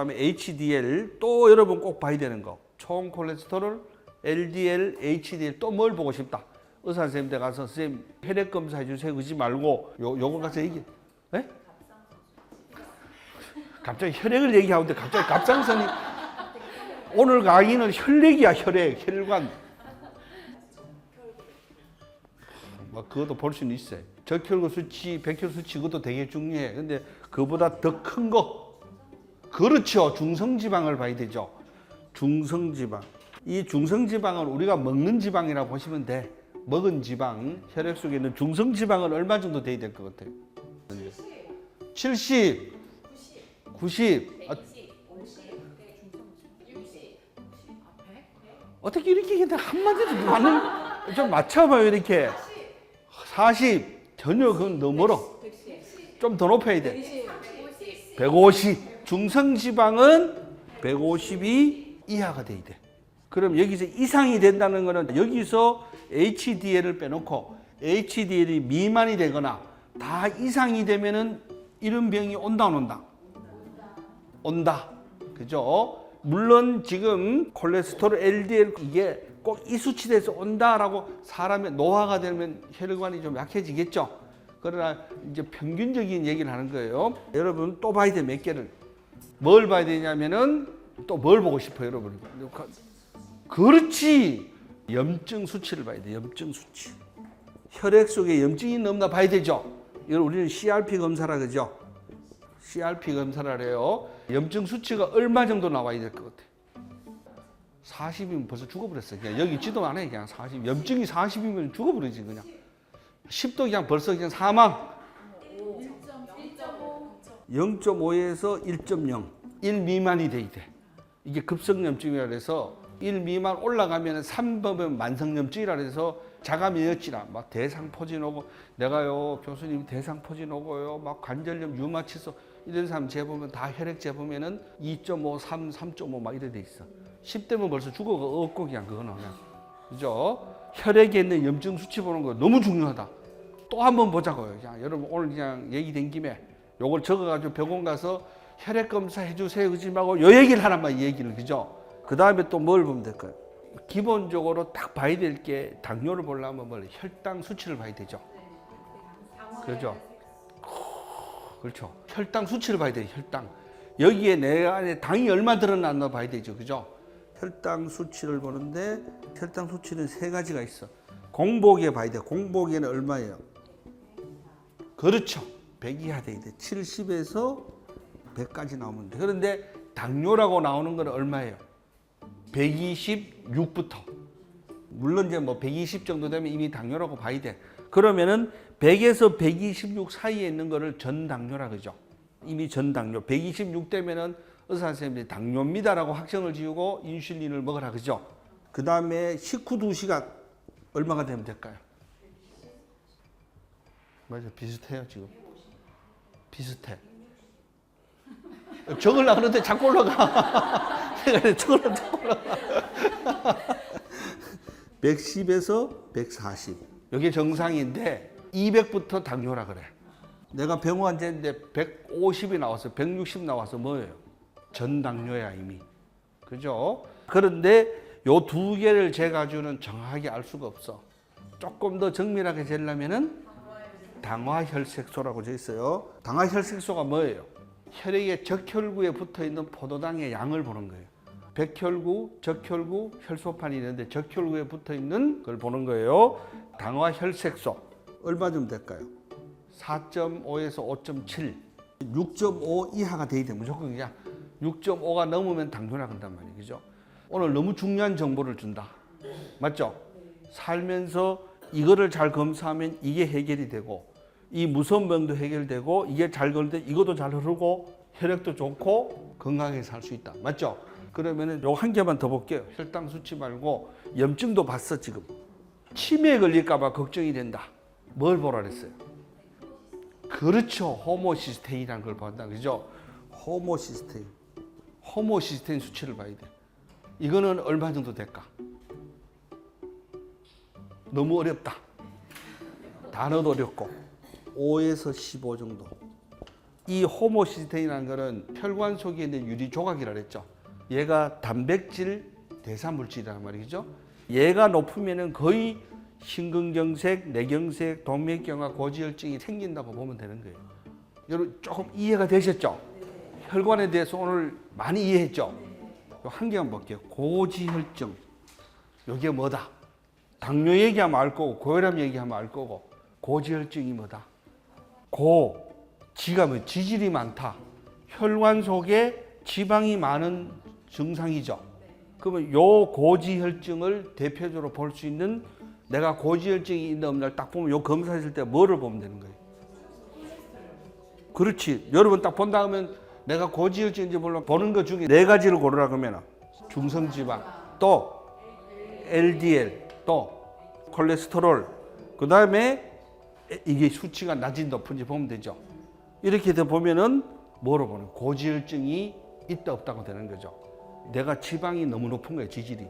그다음에 HDL 또 여러분 꼭 봐야 되는 거. 총 콜레스테롤, LDL, HDL 또 뭘 보고 싶다. 의사 선생님한테 가서 선생님 혈액 검사 해 주세요 그러지 말고 요 요거 가서 얘기. 예? 갑자기 혈액을 얘기하는데 갑자기 갑상선이 오늘 강의는 혈액이야 혈액 혈관. 뭐 그것도 볼 수는 있어요. 적혈구 수치, 백혈 수치 그것도 되게 중요해. 근데 그보다 더 큰 거. 그렇죠. 중성지방을 봐야 되죠. 중성지방. 이 중성지방은 우리가 먹는 지방이라고 보시면 돼. 먹은 지방, 혈액 속에 있는 중성지방은 얼마 정도 돼야 될 것 같아요? 70, 90. 아, 어떻게 이렇게 근데 한마디도 많은 좀 맞춰봐요 이렇게 40 전혀 그건 너무 멀어 좀 더 높여야 돼 150 중성지방은 150이 이하가 돼야 돼 그럼 여기서 이상이 된다는 거는 여기서 HDL을 빼놓고 HDL이 미만이 되거나 다 이상이 되면은 이런 병이 온다 안 온다 온다 그죠 물론 지금 콜레스테롤 LDL 이게 꼭 이 수치에서 온다라고 사람의 노화가 되면 혈관이 좀 약해지겠죠. 그러나 이제 평균적인 얘기를 하는 거예요. 여러분 또 봐야 돼 몇 개를. 뭘 봐야 되냐면은 또 뭘 보고 싶어요, 여러분. 그렇지. 염증 수치를 봐야 돼. 염증 수치. 혈액 속에 염증이 없나 봐야 되죠. 이걸 우리는 CRP 검사라 그러죠. CRP 검사를 해요. 염증 수치가 얼마 정도 나와야 될 것 같아. 40이면 벌써 죽어버렸어. 그냥 여기 지도 안 해. 그냥 40. 염증이 40이면 죽어버리지 그냥. 10도 그냥 벌써 그냥 사망. 0.5에서 1.0. 1 미만이 돼야 돼. 이게 급성염증이라 그래서 1 미만 올라가면 3번은 만성염증이라 그래서 자가면역질환, 막 대상포진 오고 내가요 교수님 대상포진 오고요 막 관절염 유마치소 이런 사람 재보면 다 혈액 재보면은 2.5, 3, 3.5 막 이래 돼 있어. 10대면 벌써 죽어가 없고 그냥 그거는 그냥 그죠? 혈액에 있는 염증 수치 보는 거 너무 중요하다. 또 한 번 보자고요. 자, 여러분 오늘 그냥 얘기 된 김에 요걸 적어가지고 병원 가서 혈액 검사 해주세요 그러지 말고 요 얘기를 이 얘기를 그죠? 그 다음에 또 뭘 보면 될까요? 기본적으로 딱 봐야 될 게 당뇨를 보려면 뭘 혈당 수치를 봐야 되죠. 그렇죠. 그렇죠. 혈당 수치를 봐야 돼요. 혈당. 여기에 내 안에 당이 얼마 들어놨나 봐야 되죠. 그죠? 혈당 수치를 보는데 혈당 수치는 세 가지가 있어. 공복에 봐야 돼. 공복에는 얼마예요? 그렇죠. 100 이하 돼야 돼. 70에서 100까지 나오면 돼. 그런데 당뇨라고 나오는 건 얼마예요? 126부터. 물론 이제 뭐 120 정도 되면 이미 당뇨라고 봐야 돼. 그러면은 100에서 126 사이에 있는 거를 전당뇨라 그러죠. 이미 전당뇨. 126 되면은 의사 선생님들이 당뇨입니다라고 확정을 지우고 인슐린을 먹으라 그죠. 그 다음에 식후 2시간 얼마가 되면 될까요? 맞아 비슷해요 지금. 비슷해. 적으려고 그러는데 자꾸 올라가. 내가 적으려고 자꾸 올라가. 110에서 140. 이게 정상인데 200부터 당뇨라 그래. 내가 병원 앉았는데 150이 나와서 160 나와서 뭐예요? 전당뇨야 이미. 그죠? 그런데 요 두 개를 재가지고는 정확하게 알 수가 없어. 조금 더 정밀하게 재려면은 당화혈색소라고 돼 있어요. 당화혈색소가 뭐예요? 혈액의 적혈구에 붙어 있는 포도당의 양을 보는 거예요. 백혈구, 적혈구, 혈소판이 있는데 적혈구에 붙어 있는 걸 보는 거예요. 당화혈색소 얼마 좀 될까요? 4.5에서 5.7, 6.5 이하가 돼야 돼 무조건 그냥 6.5가 넘으면 당뇨라 그런단 말이에요. 그죠? 오늘 너무 중요한 정보를 준다. 맞죠? 살면서 이거를 잘 검사하면 이게 해결이 되고 이 무서운 병도 해결되고 이게 잘 걸릴 때 이것도 잘 흐르고 혈액도 좋고 건강하게 살 수 있다. 맞죠? 그러면은 요 한 개만 더 볼게요. 혈당 수치 말고 염증도 봤어 지금. 치매에 걸릴까봐 걱정이 된다. 뭘 보라 그랬어요? 그렇죠. 호모시스테인이라는 걸 본다. 그죠? 호모시스테인. 호모시스테인 수치를 봐야 돼. 이거는 얼마 정도 될까? 너무 어렵다. 단어도 어렵고 5에서 15 정도. 이 호모시스테인이라는 거는 혈관 속에 있는 유리 조각이라 그랬죠. 얘가 단백질 대사 물질이란 말이죠. 얘가 높으면은 거의 심근경색, 뇌경색, 동맥경화, 고지혈증이 생긴다고 보면 되는 거예요. 여러분 조금 이해가 되셨죠? 혈관에 대해서 오늘 많이 이해했죠? 요한 개만 볼게요. 고지혈증. 이게 뭐다? 당뇨 얘기하면 알 거고 고혈압 얘기하면 알 거고 고지혈증이 뭐다? 고 지가 뭐 지질이 많다. 혈관 속에 지방이 많은 증상이죠. 그러면 요 고지혈증을 대표적으로 볼 수 있는 내가 고지혈증이 있는 없는 딱 보면 요 검사했을 때 뭐를 보면 되는 거예요? 그렇지. 여러분 딱 본다 하면 내가 고지혈증인지 몰라 보는 것 중에 네 가지를 고르라 그러면 중성지방 또 LDL 또 콜레스테롤 그 다음에 이게 수치가 낮은 높은지 보면 되죠. 이렇게 돼 보면은 뭐로 보는 고지혈증이 있다 없다고 되는 거죠. 내가 지방이 너무 높은 거예요 지질이.